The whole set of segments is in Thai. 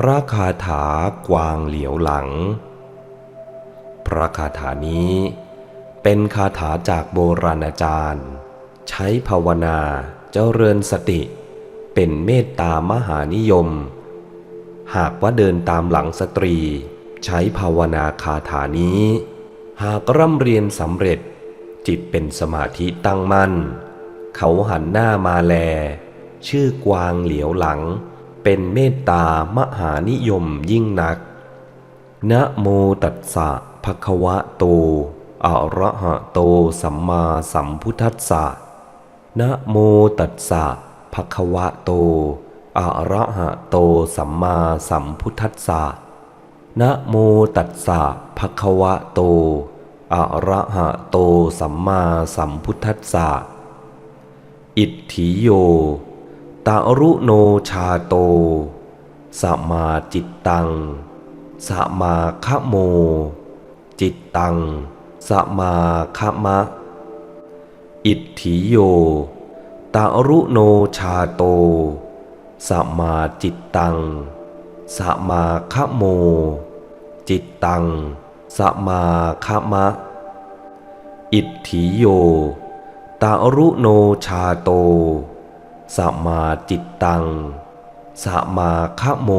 พระคาถากวางเหลียวหลัง พระคาถานี้เป็นคาถาจากโบราณอาจารย์ ใช้ภาวนาเจริญสติ เป็นเมตตามหานิยม หากว่าเดินตามหลังสตรี ใช้ภาวนาคาถานี้ หากร่ำเรียนสำเร็จ จิตเป็นสมาธิตั้งมั่น เขาหันหน้ามาแล ชื่อกวางเหลียวหลัง เป็นเมตตามหานิยมยิ่งนัก นะโมตัสสะภะคะวะโต อะระหะโตสัมมาสัมพุทธัสสะ นะโมตัสสะภะคะวะโต อะระหะโตสัมมาสัมพุทธัสสะ นะโมตัสสะภะคะวะโต อะระหะโตสัมมาสัมพุทธัสสะ อิทธิโย ตารุโนชาโต สมาจิตตัง สมาคโม จิตตัง สมาคมะ อิทธิโย ตารุโนชาโต สมาจิตตัง สมาคโม จิตตัง สมาคมะ อิทธิโย ตารุโนชาโต สมาจิตตัง สมาคะโม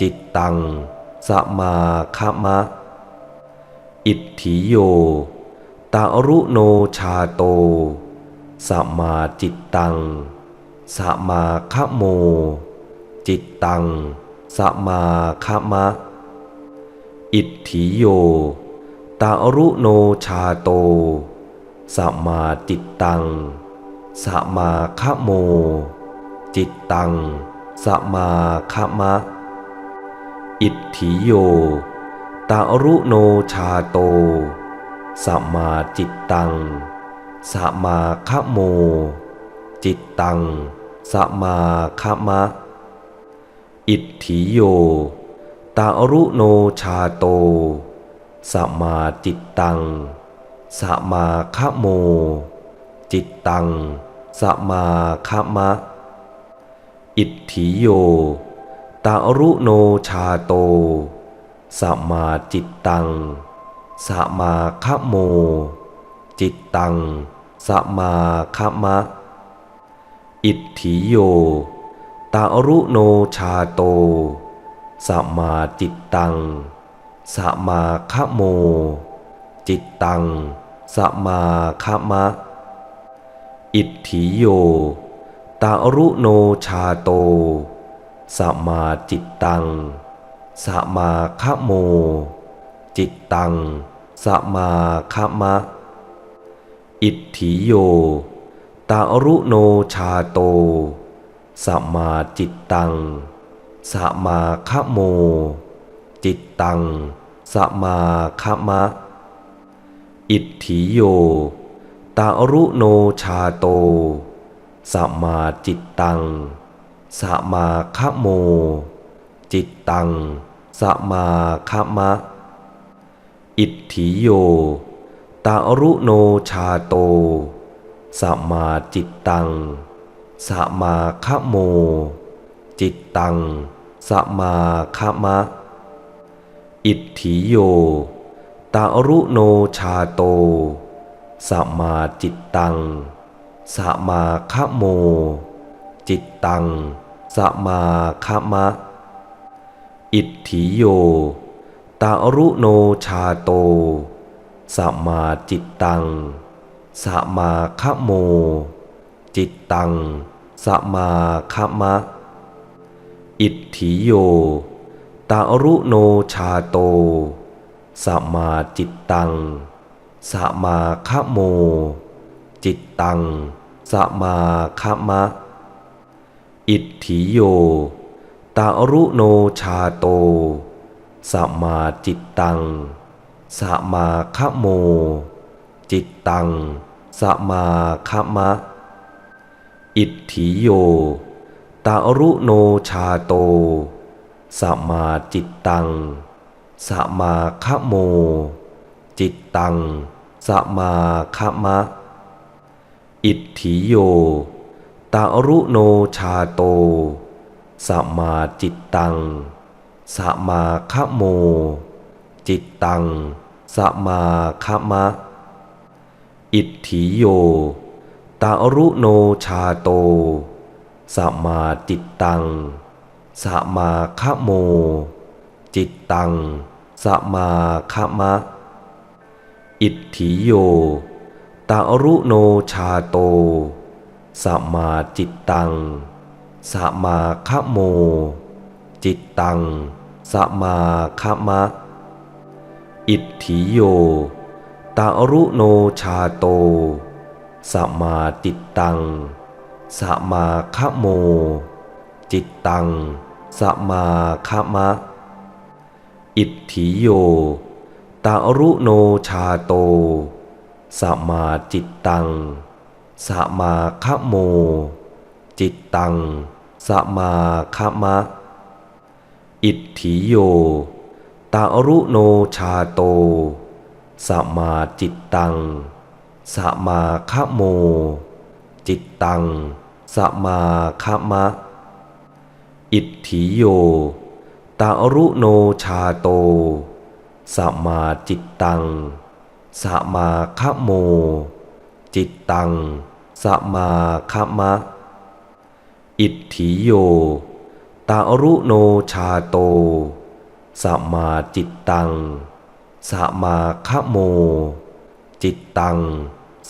จิตตัง สมาคะมะ อิทธิโยตารุโนชาโต สมาจิตตัง สมาคะโม จิตตัง สมาคะมะ อิทธิโยตารุโนชาโต สมาจิตตัง สมาคโม จิตตัง สมาคมะ อิทธิโยตารุโนชาโต สมาจิตตัง สมาคโม จิตตัง สมาคมะ อิทธิโยตารุโนชาโต สมาจิตตัง สมาคโม จิตตัง สมาคมะ อิทธิโยตารุโนชาโต สมาจิตตัง สมาคโม จิตตัง สมาคมะ อิทธิโยตารุโนชาโต สมาจิตตัง สมาคโม จิตตัง สมาคมะ อิทธิโย ตารุโนชาโต สมาจิตตัง สมาคโม จิตตัง สมาคมะ อิทธิโย ตารุโนชาโต สมาจิตตัง สมาคโม จิตตัง สมาคมะ อิทธิโย ตารุโนชาโตสมาจิตตังสมาคะโม จิตตังสมาคะมะ อิทธิโยตารุโนชาโตสมาจิตตังสมาคะโม จิตตังสมาคะมะ อิทธิโยตารุโนชาโต สมาจิตตัง สมาคโม จิตตัง สมาคมะ อิทธิโย ตารุโนชาโต สมาจิตตัง สมาคโม จิตตัง สมาคมะ อิทธิโย ตารุโนชาโต สมาจิตตัง สมาคโม จิตตัง สมาคมะ อิทธิโย ตารุโนชาโต สมาจิตตัง สมาคโม จิตตัง สมาคมะ อิทธิโย ตารุโนชาโต สมาจิตตัง สมาคโม จิตตัง สมาคะมะ อิทธิโยตารุโนชาโตสสมาจิตตัง สมาคโม จิตตัง สมาคมะ อิทธิโยตารุโนชาโต สมาจิตตัง สมาคโม จิตตัง สมาคมะ อิทธิโยตารุโนชาโตสมาจิตตังสมาคโม จิตตังสมาคมะ อิทธิโยตารุโนชาโตสมาจิตตังสมาคโม จิตตังสมาคมะ อิทธิโย ตารุโนชาโต สมาจิตตัง สมาคโม จิตตัง สมาคมะ อิทธิโย ตารุโนชาโต สมาจิตตัง สมาคโม จิตตัง สมาคมะ อิทธิโย ตารุโนชาโต สมาจิตตัง สมาคโม จิตตัง สมาคมะ อิทธิโย ตารุโนชาโต สมาจิตตัง สมาคโม จิตตัง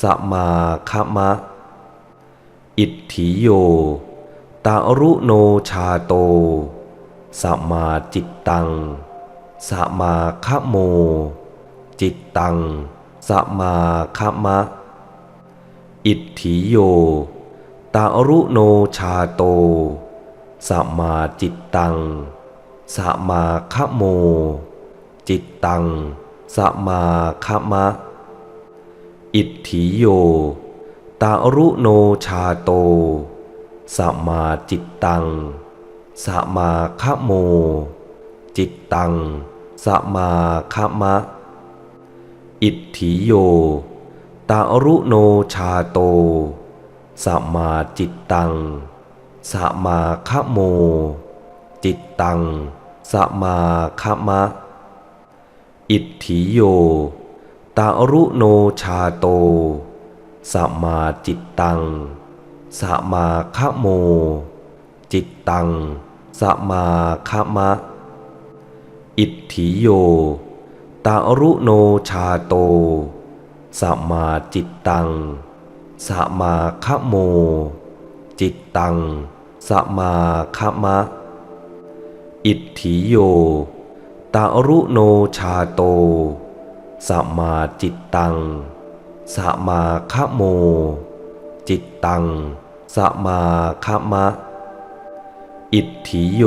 สมาคมะ อิทธิโย ตารุโนชาโต สมาจิตตัง สมาคโม จิตตัง สมาคมะ อิทธิโยตารุโนชาโต สมาจิตตัง สมาคโม จิตตัง สมาคมะ อิทธิโยตารุโนชาโต สมาจิตตัง สมาคโม จิตตัง สมาคมะ อิทธิโย ตารุโนชาโต สมาจิตตัง สมาคโม จิตตัง สมาคมะ อิทธิโย ตารุโนชาโต สมาจิตตัง สมาคโม จิตตัง สมาคมะ อิทธิโยตารุโนชาโตสมาจิตตังสมาคโม จิตตังสมาคมะ อิทธิโยตารุโนชาโตสมาจิตตังสมาคโม จิตตังสมาคมะ อิทธิโย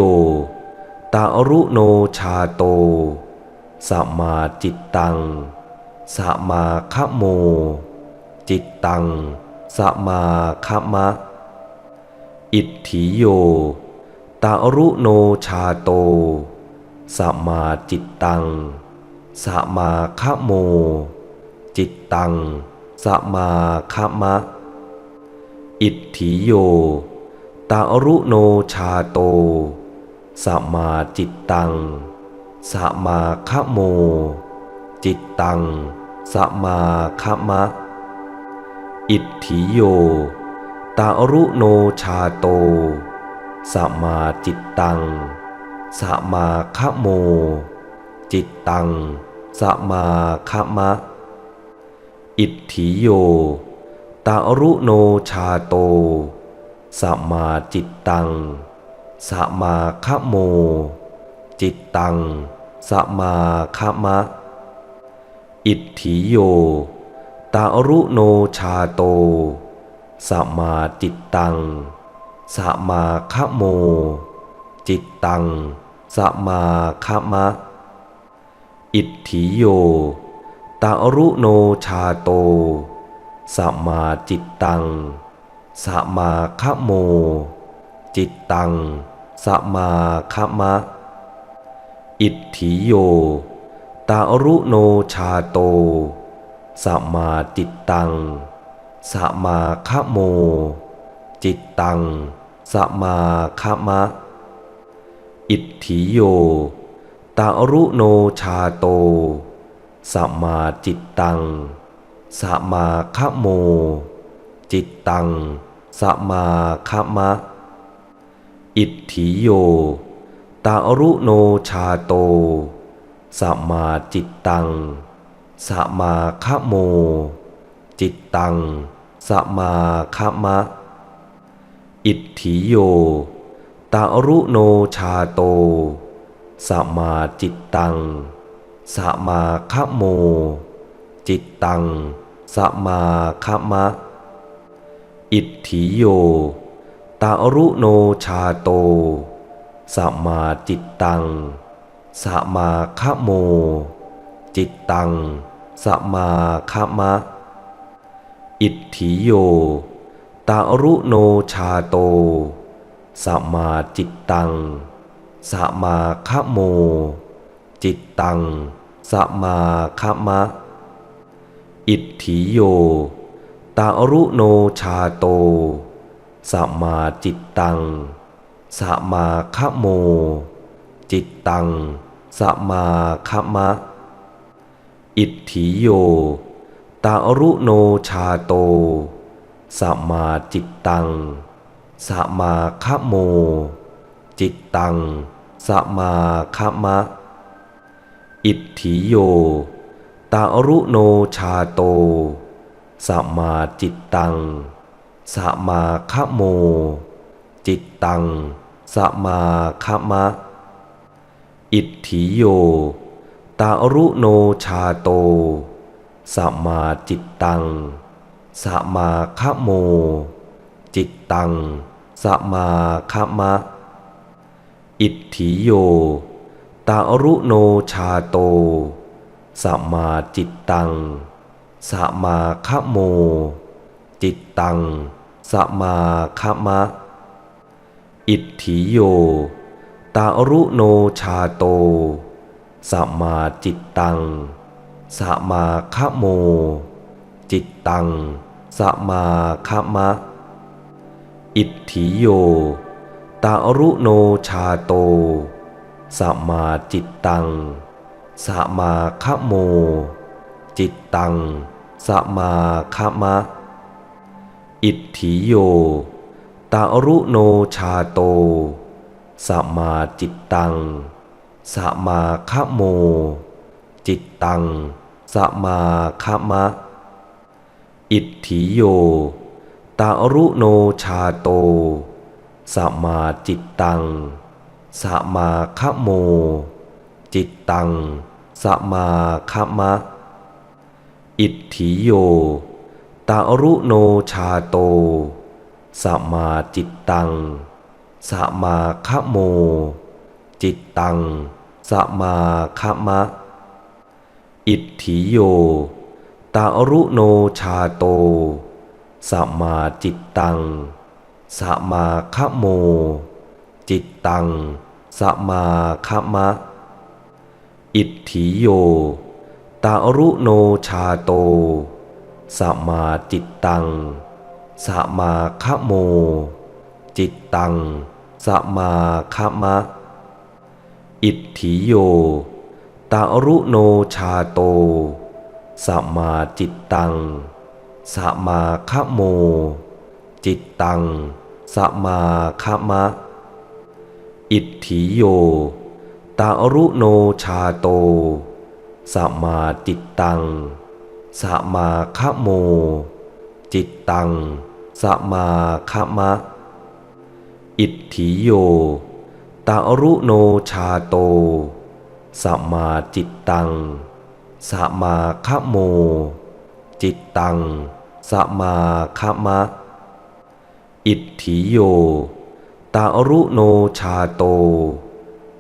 ตารุโนชาโต สมาจิตตัง สมาคโม จิตตัง สมาคมะ อิทธิโย ตารุโนชาโต สมาจิตตัง สมาคโม จิตตัง สมาคมะ อิทธิโย ตารุโนชาโต สมาจิตตัง สมาคโม จิตตัง สมาคมะ อิทธิโย ตารุโนชาโต สมาจิตตัง สมาคโม จิตตัง สมาคมะ อิทธิโย ตารุโนชาโต สมาจิตตัง สมาคโม จิตตัง สมาคมะ อิทธิโยตารุโนชาโต สมาจิตตัง สมาคโม จิตตัง สมาคมะ อิทธิโยตารุโนชาโต สมาจิตตัง สมาคโม จิตตัง สมาคมะ อิทธิโย ตารุโนชาโต สมาจิตตัง สมาคโม จิตตัง สมาคมะ อิทธิโย ตารุโนชาโต สมาจิตตัง สมาคโม จิตตัง สมาคมะ อิทธิโย ตารุโนชาโต สมาจิตตัง สมาคโม จิตตัง สมาคมะ อิทธิโย ตารุโนชาโต สมาจิตตัง สมาคโม จิตตัง สมาคมะ อิทธิโย ตารุโนชาโตสมาจิตตังสมาคะโม จิตตังสมาคะมะ อิทธิโยตารุโนชาโตสมาจิตตังสมาคะโม จิตตังสมาคะมะ อิทธิโยตารุโนชาโต สมาจิตตัง สมาคโม จิตตัง สมาคมะ อิทธิโย ตารุโนชาโต สมาจิตตัง สมาคโม จิตตัง สมาคมะ อิทธิโย ตารุโนชาโต สมาจิตตัง สมาคโม จิตตัง สมาคมะ อิทธิโย ตารุโนชาโต สมาจิตตัง สมาคโม จิตตัง สมาคมะ อิทธิโย ตารุโนชาโต สมาจิตตัง สมาคโม จิตตัง สมาคะมะ อิทธิโย ตารุโนชาโต สมาจิตตัง สมาคโม จิตตัง สมาคะมะ อิทธิโย ตารุโนชาโต สมาจิตตัง สมาคโม จิตตังสมาคะมะ อิทธิโยตารุโนชาโตสมาจิตตังสมาคโม จิตตังสมาคมะ อิทธิโยตารุโนชาโตสมาจิตตังสมาคโม จิตตังสมาคมะ อิทธิโย ตารุโนชาโต สมาจิตตัง สมาคโม จิตตัง สมาคมะ อิทธิโย ตารุโนชาโต สมาจิตตัง สมาคโม จิตตัง สมาคมะ อิทธิโย ตารุโนชาโต สมาจิตตัง สมาคโม จิตตัง สมาคมะ อิทธิโยตารุโนชาโต สมาจิตตัง สมาคโม จิตตัง สมาคมะ อิทธิโยตารุโนชาโต สมาจิตตัง สมาคโม จิตตัง สมาคมะ อิทธิโยตารุโนชาโต สมาจิตตัง สมาคโม จิตตัง สมาคมะ อิทธิโยตารุโนชาโต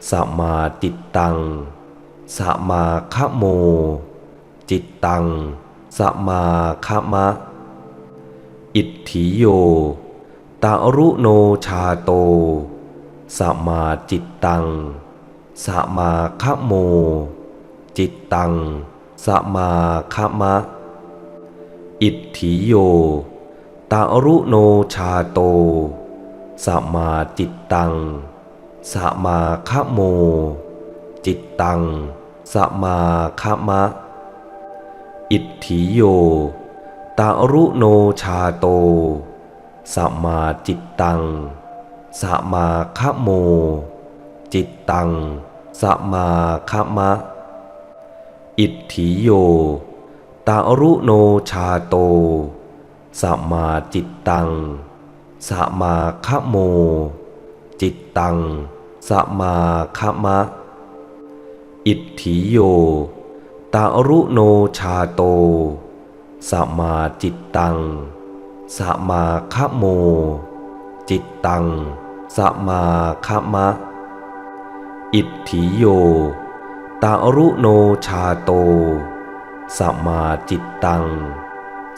สมาจิตตัง สมาคโม จิตตัง สมาคะมะ อิทธิโยตารุโนชาโต สมาจิตตัง สมาคโม จิตตัง สมาคะมะ อิทธิโยตารุโนชาโต สมาจิตตัง สมาคโม จิตตัง สมาคะมะ อิทธิโยตารุโนชาโต สมาจิตตัง สมาคโม จิตตัง สมาคมะ อิทธิโยตารุโนชาโต สมาจิตตัง สมาคโม จิตตัง สมาคมะ อิทธิโย ตารุโนชาโต สมาจิตตัง สมาคโม จิตตัง สมาคมะ อิทธิโย ตารุโนชาโต สมาจิตตัง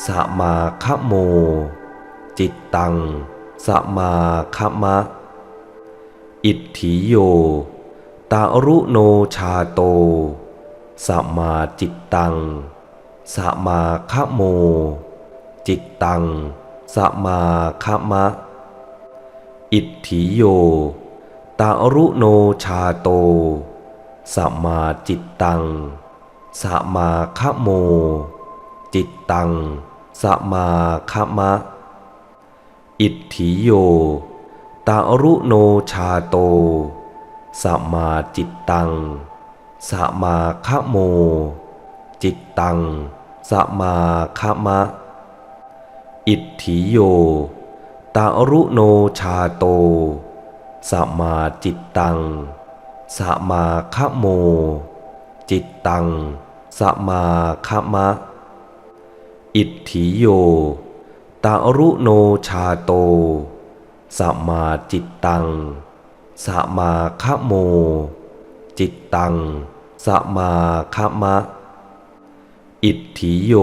สมาคโม จิตตัง สมาคมะ อิทธิโย ตารุโนชาโต สมาจิตตัง สมาคะโม จิตตัง สมาคะมะ อิทธิโย ตารุโนชาโต สมาจิตตัง สมาคะโม จิตตัง สมาคะมะ อิทธิโย ตารุโนชาโต สมาจิตตัง สมาคโม จิตตัง สมาคมะ อิทธิโยตารุโนชาโต สมาจิตตัง สมาคโม จิตตัง สมาคมะ อิทธิโยตารุโนชาโต สมาจิตตัง สมาคโม จิตตัง สมาคมะ อิทธิโย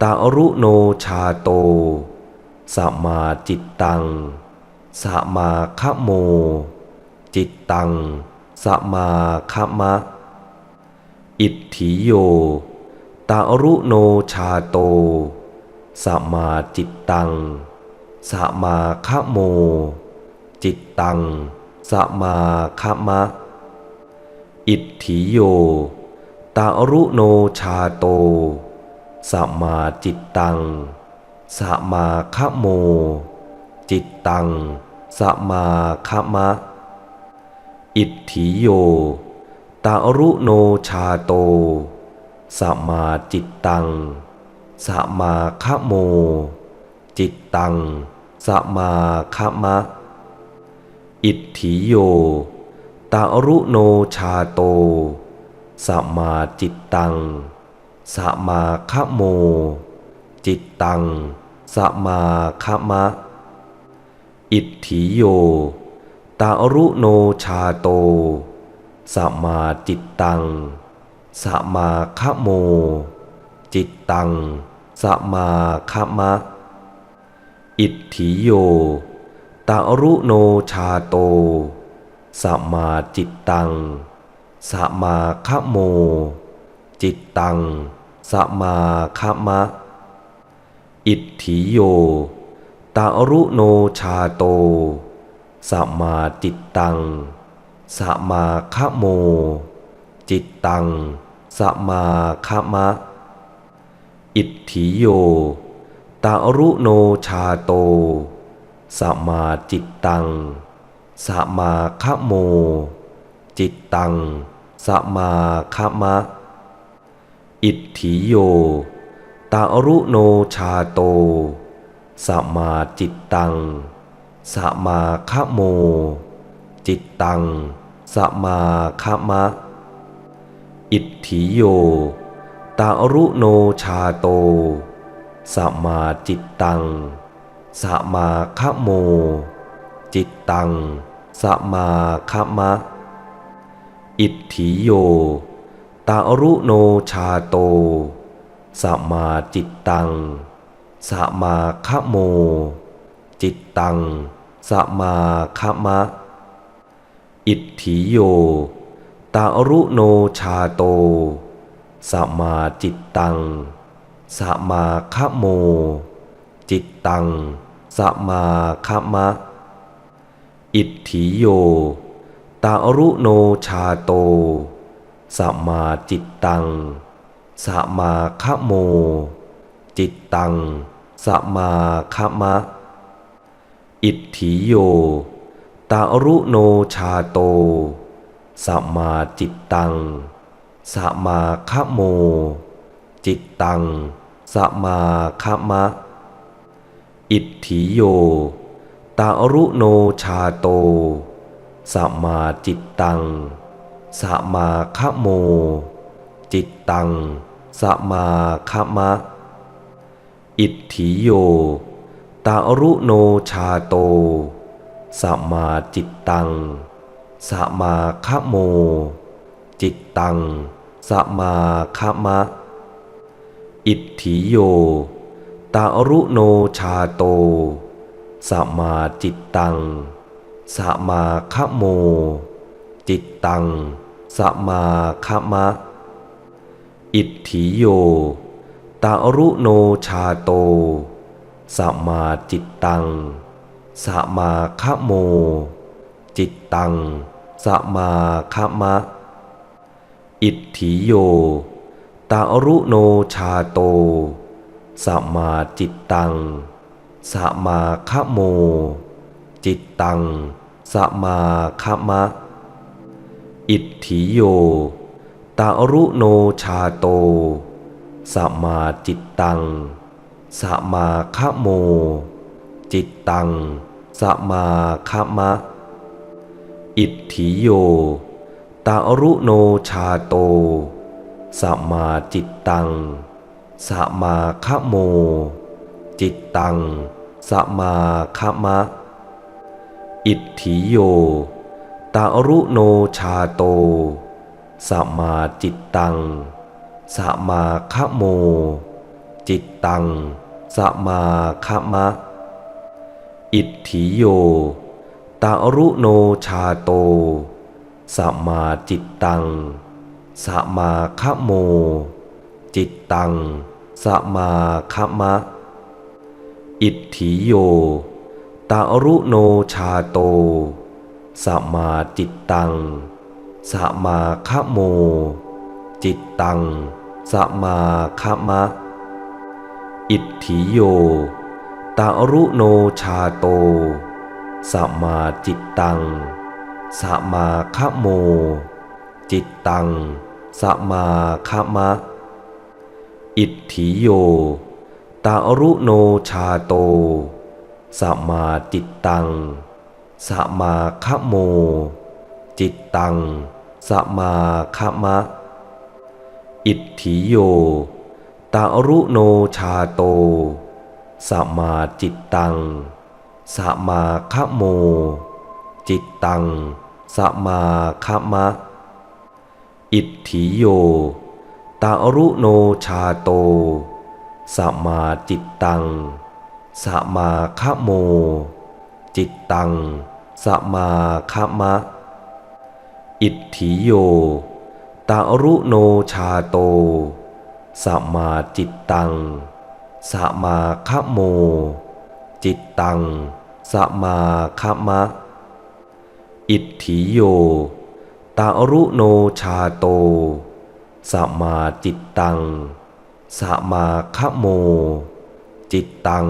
ตารุโนชาโต สมาจิตตัง สมาคโม จิตตัง สมาคมะ อิทธิโยตารุโนชาโต สมาจิตตัง สมาคโม จิตตัง สมาคมะ อิทธิโยตารุโนชาโต สมาจิตตัง สมาคโม จิตตัง สมาคมะ อิทธิโยตารุโนชาโต สมาจิตตัง สมาคโม จิตตัง สมาคมะ อิทธิโย ตารุโนชาโตสมาจิตตังสมาคะโม จิตตังสมาคะมะ อิทธิโยตารุโนชาโตสมาจิตตังสมาคะโม จิตตังสมาคะมะ อิทธิโยตารุโนชาโต สมาจิตตัง สมาคโม จิตตัง สมาคมะ อิทธิโยตารุโนชาโต สมาจิตตัง สมาคโม จิตตัง สมาคมะ อิทธิโยตารุโนชาโต สมาจิตตัง สมาคโม จิตตัง สมาคมะ อิทธิโยตารุโนชาโต สมาจิตตัง สมาคโม จิตตัง สมาคมะ อิทธิโยตารุโนชาโต สมาจิตตัง สมาคโม ตัง สมาคะมะ อิทธิโย ตารุโนชาโต สมาจิตตัง สมาคะโม จิตตัง สมาคะมะ อิทธิโย ตารุโนชาโต สมาจิตตัง สมาคะโม จิตตังสมาคะมะ อิทธิโย ตารุโนชาโตสมาจิตตังสมาคโม จิตตังสมาคมะ อิทธิโย ตารุโนชาโตสมาจิตตังสมาคโม จิตตังสมาคมะ อิทธิโย ตารุโนชาโต สมาจิตตัง สมาคโม จิตตัง สมาคมะ อิทธิโย ตารุโนชาโต สมาจิตตัง สมาคโม จิตตัง สมาคมะ อิทธิโย ตารุโนชาโต สมาจิตตัง สมาคโม จิตตัง สมาคมะ อิทธิโย ตารุโนชาโต สมาจิตตัง สมาคโม จิตตัง สมาคมะ อิทธิโย ตารุโนชาโต สมาจิตตัง สมาคโม จิตตัง สมาคมะ อิทธิโยตารุโนชาโต สมาจิตตัง สมาคโม จิตตัง สมาคมะ อิทธิโยตารุโนชาโต สมาจิตตัง สมาคโม จิตตัง สมาคมะ อิทธิโยตารุโนชาโต สมาจิตตัง สมาคโม จิตตัง สมาคมะ อิทธิโยตารุโนชาโต สมาจิตตัง สมาคโม จิตตัง สมาคมะ อิทธิโยตารุโนชาโต สมาจิตตัง สมาคโม จิตตัง สมาคมะ อิทธิโยตารุโนชาโต สมาจิตตัง สมาคโม จิตตัง สมาคมะ อิทธิโย ตารุโนชาโต สมาจิตตัง สมาคโม จิตตัง สมาคมะ อิทธิโย ตารุโนชาโต สมาจิตตัง สมาคโม จิตตัง สมาคมะ อิทธิโย ตารุโนชาโต สมาจิตตัง สมาคโม จิตตัง สมาคมะ อิทธิโยตารุโนชาโต สมาจิตตัง สมาคโม จิตตัง สมาคมะ อิทธิโยตารุโนชาโต สมาจิตตัง สมาคโม จิตตัง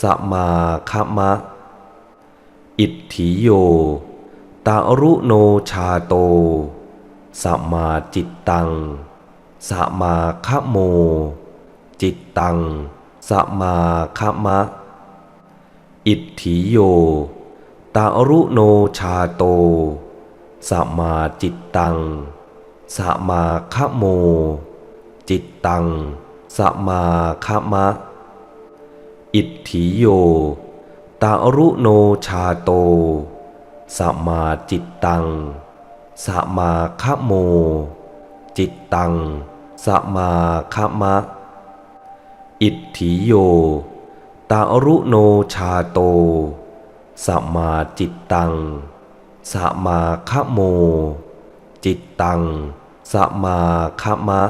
สมาคมะ อิทธิโยตารุโนชาโต สมาจิตตัง สมาคโม จิตตัง สมาคมะ อิทธิโยตารุโนชาโต สมาจิตตัง สมาคโม จิตตัง สมาคมะ อิทธิโย ตารุโนชาโต สมาจิตตัง สมาคโม จิตตัง สมาคมะ อิทธิโย ตารุโนชาโต สมาจิตตัง สมาคโม จิตตัง สมาคมะ